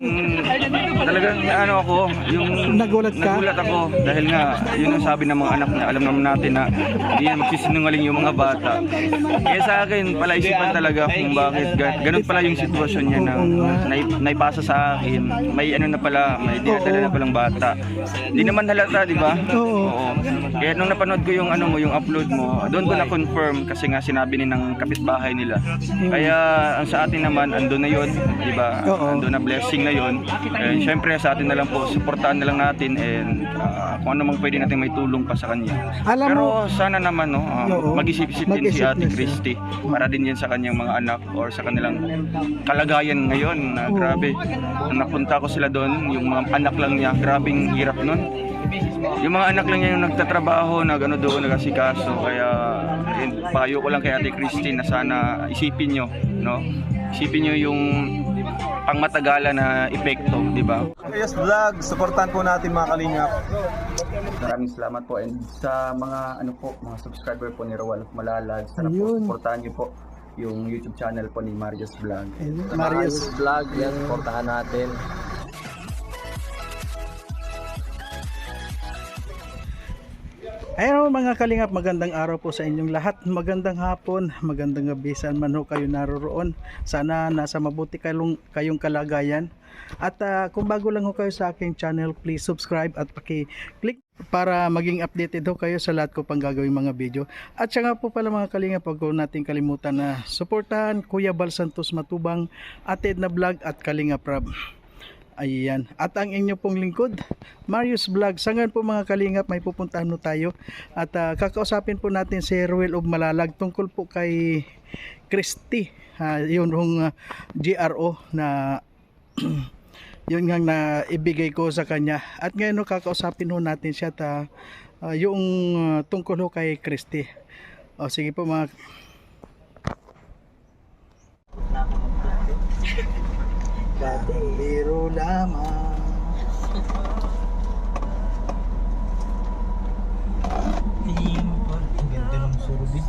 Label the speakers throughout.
Speaker 1: Mm, talagang ano ako, yung
Speaker 2: Nagulat ka?
Speaker 1: nagulat ako dahil nga yun ang sabi ng mga anak niya. Alam naman natin na hindi yan magsisinungaling yung mga bata. Kaya sa akin, palaisipan talaga kung bakit ga- ganun pala yung sitwasyon niya na naip- naipasa sa akin. May ano na pala, may dinadala na palang bata. Hindi naman halata, di ba?
Speaker 2: Oo.
Speaker 1: Kaya nung napanood ko yung ano mo, yung upload mo, doon ko na-confirm kasi nga sinabi ni ng kapitbahay nila. Kaya ang sa atin naman, andun na yun, di ba?
Speaker 2: Oo.
Speaker 1: Andun na blessing na yun. Eh, Siyempre sa atin na lang po, supportahan na lang natin and ah, kung ano mang pwede natin may tulong pa sa kanya.
Speaker 2: Alam
Speaker 1: Pero
Speaker 2: mo-
Speaker 1: sana naman no, ah,
Speaker 2: Oo.
Speaker 1: mag-isip-isip din si
Speaker 2: Mag-isip
Speaker 1: Ate
Speaker 2: na siya.
Speaker 1: Christy para din yan sa kanyang mga anak or sa kanilang kalagayan ngayon. Na
Speaker 2: Oo.
Speaker 1: grabe. Nung napunta ko sila doon, yung mga anak lang niya, grabing hirap nun. Yung mga anak lang niya yung nagtatrabaho, nag ano doon, nagasikaso. Kaya yun, payo ko lang kay Ate Christy na sana isipin nyo, no? Isipin nyo yung pangmatagalan na epekto, di ba?
Speaker 3: Yes Vlog, supportan po natin mga kalingap.
Speaker 1: Maraming salamat po and sa mga ano po, mga subscriber po ni Rowan of Malalag, sana po
Speaker 2: Ayun.
Speaker 1: supportahan niyo po yung YouTube channel po ni Marius Vlog.
Speaker 2: Marius.
Speaker 3: Vlog, yan, supportahan natin.
Speaker 2: Ayun mga kalingap, magandang araw po sa inyong lahat. Magandang hapon, magandang gabi saan man ho kayo naroroon. Sana nasa mabuti kayong, kayong kalagayan. At ah, kung bago lang ho kayo sa aking channel, please subscribe at paki-click para maging updated ho kayo sa lahat ko pang gagawing mga video. At siya nga po pala mga kalingap, wag ko natin kalimutan na suportahan Kuya Bal Santos Matubang, Ated na Vlog at Kalingap Rab. Ayan. At ang inyo pong lingkod, Marius Vlog. Sa ngayon po mga kalingap, may pupuntahan no tayo. At ah, kakausapin po natin si Ruel of Malalag tungkol po kay Christy. Ah, yun yung ah, GRO na yun nga na ibigay ko sa kanya. At ngayon no, kakausapin ho natin siya at ah, ah, yung ah, tungkol ho kay Christy. O sige po mga Dating biro lamang
Speaker 3: Ganda ng surbit.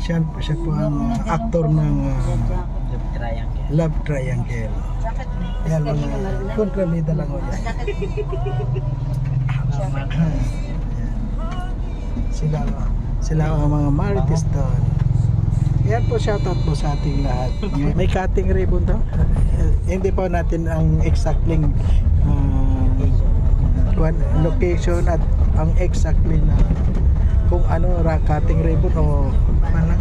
Speaker 2: siya, siya po ang uh, actor ng uh,
Speaker 3: Triangle.
Speaker 2: Love Triangle. Yan mga kontrabida lang ho yan. Sila, sila ang mga Marites doon. Yan po shoutout po sa ating lahat. May cutting ribbon to. Hindi pa natin ang exactly uh, kwan- location at ang exactly na kung ano ra cutting ribbon o manang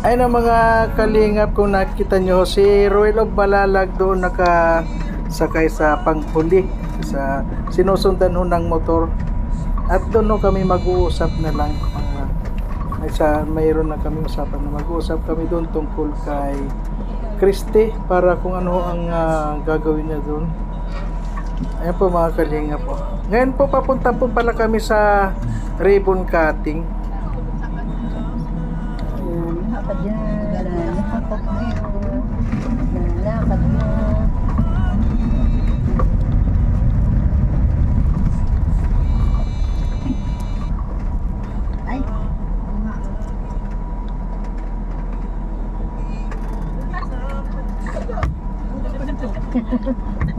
Speaker 2: Ay na mga kalingap kung nakita nyo si Ruel of Balalag doon naka sakay sa panghuli sa sinusundan ho ng motor at doon ho kami mag-uusap na lang mga may sa mayroon na kami usapan na mag-uusap kami doon tungkol kay Christy para kung ano ang ah, gagawin niya doon Ayan po mga kalingap po. Ngayon po papunta po pala kami sa ribbon cutting pa dyan. Lalakad mo. Lalakad mo. Ay.
Speaker 1: Ha ha ha.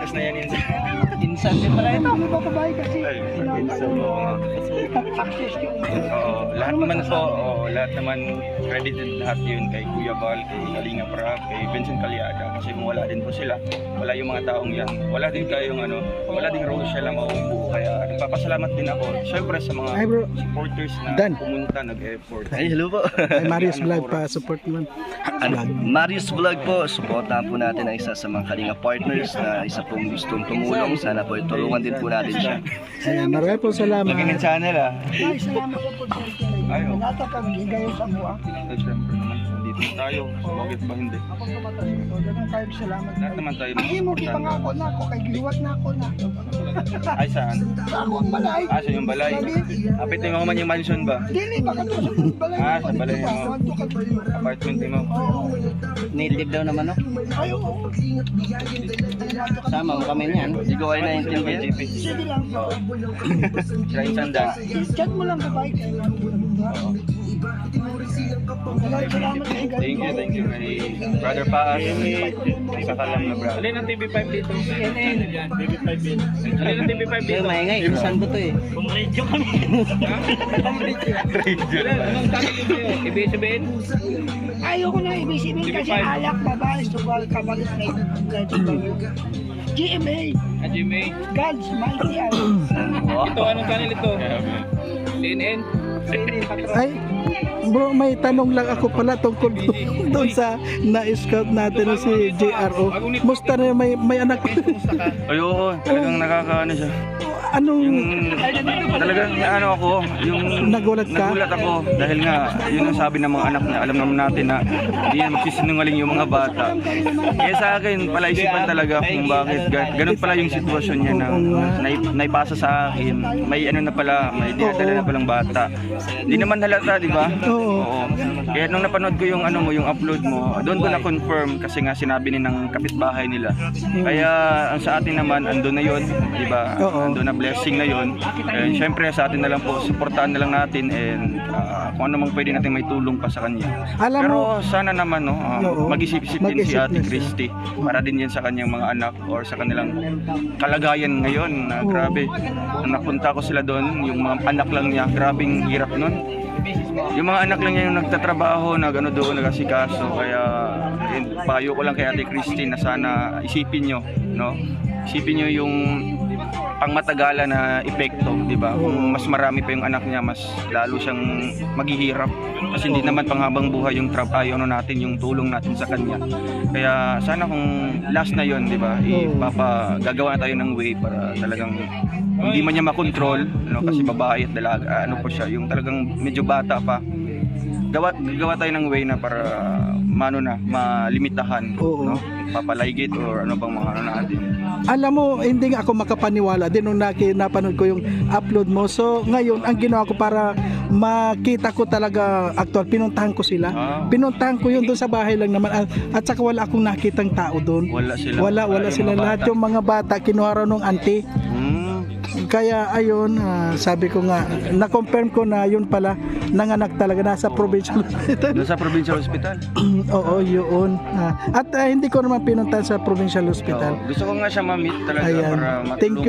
Speaker 1: Mekas-mekas na yan, insan.
Speaker 3: Insan din pala ito.
Speaker 1: Ay, insan Oo, lahat naman po, oo, lahat naman credited lahat yun kay Kuya Val, kay Kalinga Prab, kay Vincent Calyada. Kasi kung wala din po sila, wala yung mga taong yan. Wala din kayong ano, wala din Rochelle ang mauubuo. Kaya nagpapasalamat din ako. Siyempre sa mga
Speaker 2: Hi bro.
Speaker 1: supporters na
Speaker 2: Dan.
Speaker 1: pumunta, nag-effort.
Speaker 4: Ay, hello po.
Speaker 2: Ay, Marius Vlog pa support mo.
Speaker 4: Ano. Marius Vlog po, supportahan po natin ang isa sa mga kalinga partners na isa pong gustong tumulong. Sana po tulungan din po natin siya.
Speaker 2: Ayan, marami po salamat.
Speaker 1: Lagi ng channel ah.
Speaker 5: Ay, salamat po po
Speaker 1: oh.
Speaker 5: Sa buwa.
Speaker 1: Ay, Siyempre naman, dito na tayo. Bakit ba hindi?
Speaker 5: Ako tumatas ko. Dagang kayo salamat.
Speaker 1: Lahat naman tayo
Speaker 5: Ay, mo kita nga ako na ako. Kay giwat na ako na.
Speaker 1: Ay, saan?
Speaker 5: Sa ako ang balay.
Speaker 1: Ah, sa yung balay. Apit mo man yung mansion ba?
Speaker 5: Dili, baka to sa balay.
Speaker 1: Ah, sa balay mo. Apartment mo.
Speaker 5: Oo.
Speaker 3: Native daw naman, no?
Speaker 5: Ay, oo.
Speaker 3: Sama mo kami niyan.
Speaker 4: Hindi ko kayo naintindihan.
Speaker 1: GP.
Speaker 5: Sige lang po.
Speaker 1: Shrine Sanda.
Speaker 5: Chat mo lang salamat kay God.
Speaker 1: Thank you, thank you kay Brother Paas. Isa ka lang na brother. Alin ang TV5 dito? CNN. TV5 dito. Alin ang TV5
Speaker 3: Pero maingay, insan ko to eh.
Speaker 1: Radio.
Speaker 6: Anong channel yun? ABS-CBN?
Speaker 5: Ayoko na ibisipin kasi alak, babae, sugal, kabalit na ito. GMA,
Speaker 6: Ah, GMA?
Speaker 5: God's Mighty Hour.
Speaker 6: Ito, anong channel ito? CNN?
Speaker 2: Ay, bro, may tanong lang ako pala tungkol do- doon sa na-scout natin na si JRO. Musta na may, may anak?
Speaker 1: Ay, oo. Talagang nakakaano siya.
Speaker 2: Anong
Speaker 1: Yung talagang ano ako, yung
Speaker 2: Nagulat ka?
Speaker 1: Nagulat ako dahil nga yun ang sabi ng mga anak niya. Alam naman natin na hindi na magsisinungaling yung mga bata. Kaya sa akin, palaisipan talaga kung bakit ga- ganun pala yung sitwasyon niya na naip- naipasa sa akin. May ano na pala, may dinadala na palang bata. Hindi naman halata, di ba?
Speaker 2: Oo.
Speaker 1: Kaya nung napanood ko yung ano mo, yung upload mo, doon ko na-confirm kasi nga sinabi ni ng kapitbahay nila. Kaya ang sa atin naman, andun na yun, di ba?
Speaker 2: Oo.
Speaker 1: Andun na blessing na yun. And syempre sa atin na lang po, supportahan na lang natin and ah, kung ano mang pwede natin may tulong pa sa kanya.
Speaker 2: Alam
Speaker 1: Pero
Speaker 2: mo-
Speaker 1: sana naman no,
Speaker 2: Oo.
Speaker 1: mag-isip-isip din si Ate
Speaker 2: na.
Speaker 1: Christy para din yan sa kanyang mga anak or sa kanilang kalagayan ngayon na grabe. Nung napunta ko sila doon, yung mga anak lang niya, grabing hirap nun. Yung mga anak lang niya yung nagtatrabaho, nag ano doon, nag-asikaso. Kaya payo ko lang kay Ate Christy na sana isipin nyo, no? Isipin nyo yung pangmatagalan na epekto, di ba? Kung mas marami pa yung anak niya, mas lalo siyang maghihirap. Kasi hindi naman panghabang buhay yung trabaho ano natin, yung tulong natin sa kanya. Kaya sana kung last na yon, di ba? Ipapa gagawa tayo ng way para talagang hindi man niya makontrol, no? Kasi babae at dalaga, ano po siya, yung talagang medyo bata pa. Gawa, gawa tayo ng way na para mano na, malimitahan,
Speaker 2: Oo.
Speaker 1: no? Papalaygit or ano bang mga ano natin.
Speaker 2: alam mo, hindi nga ako makapaniwala din nung naki, napanood ko yung upload mo. So, ngayon, ang ginawa ko para makita ko talaga actual pinuntahan ko sila.
Speaker 1: Ah.
Speaker 2: Pinuntahan ko yun doon sa bahay lang naman at, at saka wala akong nakitang tao doon.
Speaker 1: Wala sila.
Speaker 2: Wala, wala
Speaker 1: Yung
Speaker 2: sila lahat
Speaker 1: bata.
Speaker 2: yung mga bata kinuha raw nung auntie.
Speaker 1: Hmm.
Speaker 2: Kaya ayun, ah, sabi ko nga, na-confirm ko na yun pala nanganak talaga nasa provincial hospital.
Speaker 1: Doon sa provincial hospital.
Speaker 2: Oo, yun. Ah, at ah, hindi ko naman pinuntahan sa provincial hospital.
Speaker 1: Oo. Gusto ko nga siya ma-meet talaga
Speaker 2: Ayan.
Speaker 1: para
Speaker 2: Thank you
Speaker 1: matulungan.